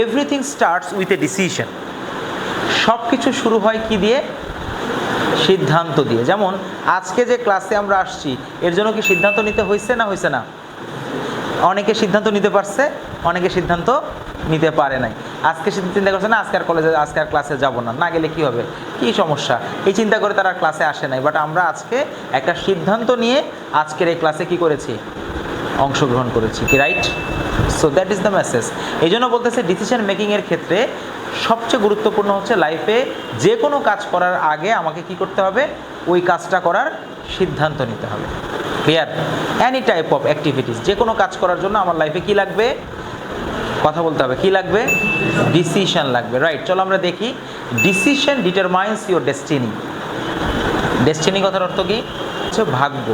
Everything starts with a decision সব কিছু শুরু হয় কি দিয়ে? সিদ্ধান্ত দিয়ে। যেমন, আজকে যে ক্লাসে আমরা আসছি, এর জন্য কি সিদ্ধান্ত নিতে হয়েছে না হয়েছে না? অনেকে সিদ্ধান্ত নিতে পারছে, অনেকে সিদ্ধান্ত নিতে পারে নাই। আজকে চিন্তা করছে, না, আজকে আর কলেজে আজকে আর ক্লাসে যাব না। না গেলে কি হবে? কি সমস্যা? এই চিন্তা করে তারা ক্লাসে আসে নাই। বাট আমরা আজকে একটা সিদ্ধান্ত নিয়ে আজকের এই ক্লাসে কি করেছি? অংশগ্রহণ করেছি। কি right so that is the message এই জন্য বলতেছে ডিসিশন মেকিংয়ের ক্ষেত্রে সবচেয়ে গুরুত্বপূর্ণ হচ্ছে লাইফে যে কোনো কাজ করার আগে আমাকে কি করতে হবে? ওই কাজটা করার সিদ্ধান্ত নিতে হবে। Clear any type of activities যে কোনো কাজ করার জন্য আমার লাইফে কি লাগবে? কথা বলতে হবে, কি লাগবে? ডিসিশন লাগবে। রাইট চলো আমরা দেখি। Decision determines your destiny destiny কথার অর্থ কি? হচ্ছে ভাগ্য।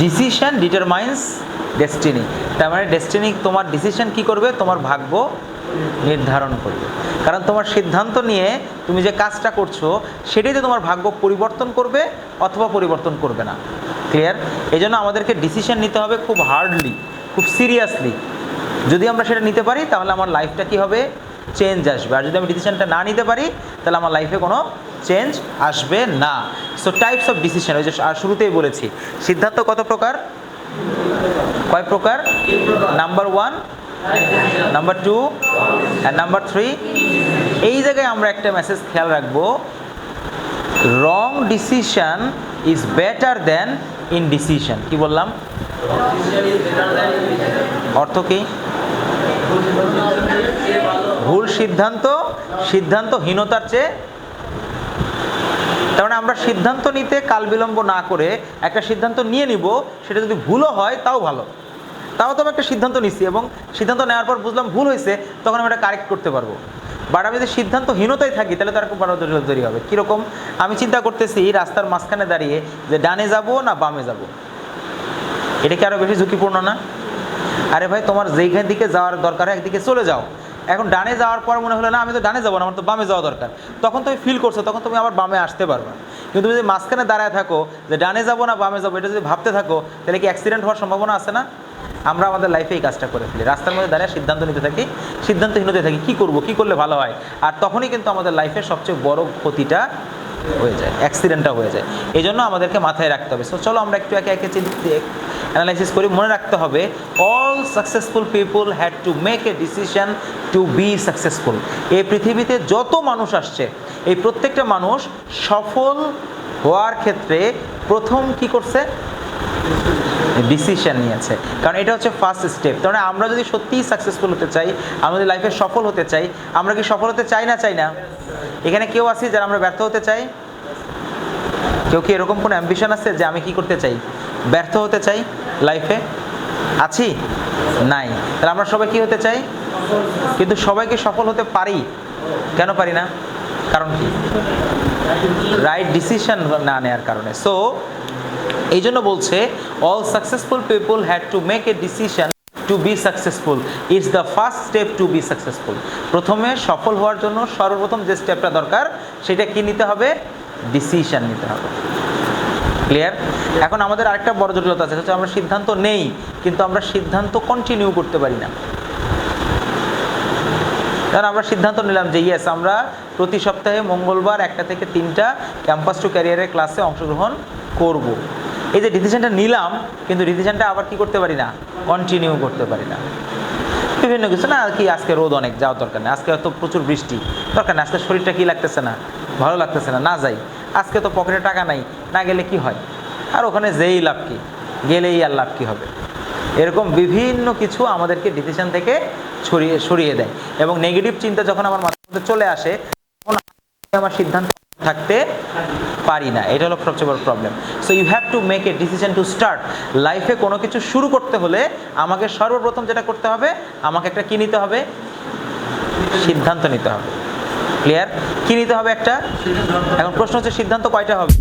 ডিসিশন ডিটারমাইন্স ডেস্টিনি তার মানে ডেস্টিনি তোমার ডিসিশন কি করবে? তোমার ভাগ্য নির্ধারণ করবে। কারণ তোমার সিদ্ধান্ত নিয়ে তুমি যে কাজটা করছ, সেটাই তো তোমার ভাগ্য পরিবর্তন করবে অথবা পরিবর্তন করবে না। ক্লিয়ার এই জন্য আমাদেরকে ডিসিশন নিতে হবে খুব হার্ডলি খুব সিরিয়াসলি যদি আমরা সেটা নিতে পারি, তাহলে আমার লাইফটা কি হবে? চেঞ্জ আসবে। আর যদি আমি ডিসিশনটা না নিতে পারি, তাহলে আমার লাইফে কোনো চেঞ্জ আসবে না। সো টাইপস অফ ডিসিশন ওই যে শুরুতেই বলেছি। সিদ্ধান্ত কত প্রকার? কয় প্রকার? Number one number two and number three এই জায়গায় আমরা একটা মেসেজ খেয়াল রাখব। Wrong decision is better than indecision কি বললাম? অর্থ কি? ভুল সিদ্ধান্ত, সিদ্ধান্তহীনতার চেয়ে তার আমরা সিদ্ধান্ত নিতে কাল বিলম্ব না করে একটা সিদ্ধান্ত নিয়ে নিব, সেটা যদি ভুলও হয় তাও ভালো। তাও তো আমি একটা সিদ্ধান্ত নিচ্ছি এবং সিদ্ধান্ত নেওয়ার পর বুঝলাম ভুল হয়েছে, তখন আমি এটা কারেক্ট করতে পারব। বাট আমি যদি সিদ্ধান্তহীনতায় থাকি, তাহলে তার খুব বড় তৈরি হবে। কীরকম? আমি চিন্তা করতেছি রাস্তার মাঝখানে দাঁড়িয়ে যে ডানে যাব না বামে যাব। এটা কি আরও বেশি ঝুঁকিপূর্ণ না? আরে ভাই, তোমার যেইখান দিকে যাওয়ার দরকার হয়, একদিকে চলে যাও। এখন ডানে যাওয়ার পর মনে হলো, না, আমি তো ডানে যাব না, আমার তো বামে যাওয়া দরকার। তখন তুমি ফিল করছ, তখন তুমি আবার বামে আসতে পারবে। কিন্তু তুমি যদি মাঝখানে দাঁড়ায় থাকো যে ডানে যাব না, বামে যাব, এটা যদি ভাবতে থাকো, তাহলে কি অ্যাক্সিডেন্ট হওয়ার সম্ভাবনা আছে না? আমরা আমাদের লাইফে এই কাজটা করে ফেলি। রাস্তার মধ্যে দাঁড়িয়ে সিদ্ধান্ত নিতে থাকি সিদ্ধান্তহীনতে থাকি, কী করব, কী করলে ভালো হয়? আর তখনই কিন্তু আমাদের লাইফের সবচেয়ে বড় ক্ষতিটা হয়ে যায় অ্যাক্সিডেন্টটা হয়ে যায়। এই জন্য আমাদেরকে মাথায় রাখতে হবে। সো চলো আমরা একটু একে একে অ্যানালাইসিস করি মনে রাখতে হবে all successful people had to make a decision to be successful এই পৃথিবীতে যত মানুষ আসছে, এই প্রত্যেকটা মানুষ সফল হওয়ার ক্ষেত্রে প্রথম কি করছে? ডিসিশন নিয়েছে। কারণ এটা হচ্ছে ফার্স্ট স্টেপ তার মানে আমরা যদি সত্যিই সাকসেসফুল হতে চাই আমাদের লাইফে সফল হতে চাই, আমরা কি সফল হতে চাই না চাই না? এখানে কেউ আছি যারা আমরা ব্যর্থ হতে চাই? কেউ কি এরকম কোনো অ্যাম্বিশন আছে যে আমি কি করতে চাই? ব্যর্থ হতে চাই? লাইফে আছি? নাই। তাহলে আমরা সবাই কি হতে চাই? কিন্তু সবাইকে সফল হতে পারি। কেন পারি না? কারণ কি? রাইট ডিসিশন না নেওয়ার কারণে। সো এই জন্য বলছে all successful people had to make a decision to be successful it's the first step to be successful প্রথমে সফল হওয়ার জন্য সর্বপ্রথম যে স্টেপটা দরকার, সেটা কি নিতে হবে? ডিসিশন নিতে হবে। ক্লিয়ার এখন আমাদের আরেকটা বড় জটিলতা আছে হচ্ছে আমরা সিদ্ধান্ত নেই, কিন্তু আমরা সিদ্ধান্ত কন্টিনিউ করতে পারি না। কারণ আমরা সিদ্ধান্ত নিলাম যে ইয়েস আমরা প্রতি সপ্তাহে মঙ্গলবার একটা থেকে তিনটা ক্যাম্পাস টু ক্যারিয়ারের ক্লাসে অংশগ্রহণ করব। এই যে ডিসিশনটা নিলাম, কিন্তু ডিসিশনটা আবার কি করতে পারি না? কন্টিনিউ করতে পারি না। বিভিন্ন কিছু না, কি আজকে রোদ অনেক, যাওয়ার দরকার নেই, আজকে হয়তো প্রচুর বৃষ্টি, দরকার নেই, আজকে শরীরটা কি লাগতেছে না? ভালো লাগতেছে না না যাই। আজকে তো পকেটে টাকা নাই, না গেলে কি হয়? আর ওখানে যেই লাভ কি? গেলেই আর লাভ কি হবে? এরকম বিভিন্ন কিছু আমাদেরকে ডিসিশন থেকে ছড়িয়ে, সরিয়ে দেয়। এবং নেগেটিভ চিন্তা যখন আমার মাথার মধ্যে চলে আসে, তখন আমার সিদ্ধান্ত থাকতে পারি না। এটা হলো সবচেয়ে বড় problem so you have to make a decision to start লাইফে কোনো কিছু শুরু করতে হলে আমাকে সর্বপ্রথম যেটা করতে হবে, আমাকে একটা কী নিতে হবে? সিদ্ধান্ত নিতে হবে। ক্লিয়ার কী নিতে হবে একটা? এখন প্রশ্ন হচ্ছে সিদ্ধান্ত কয়টা হবে?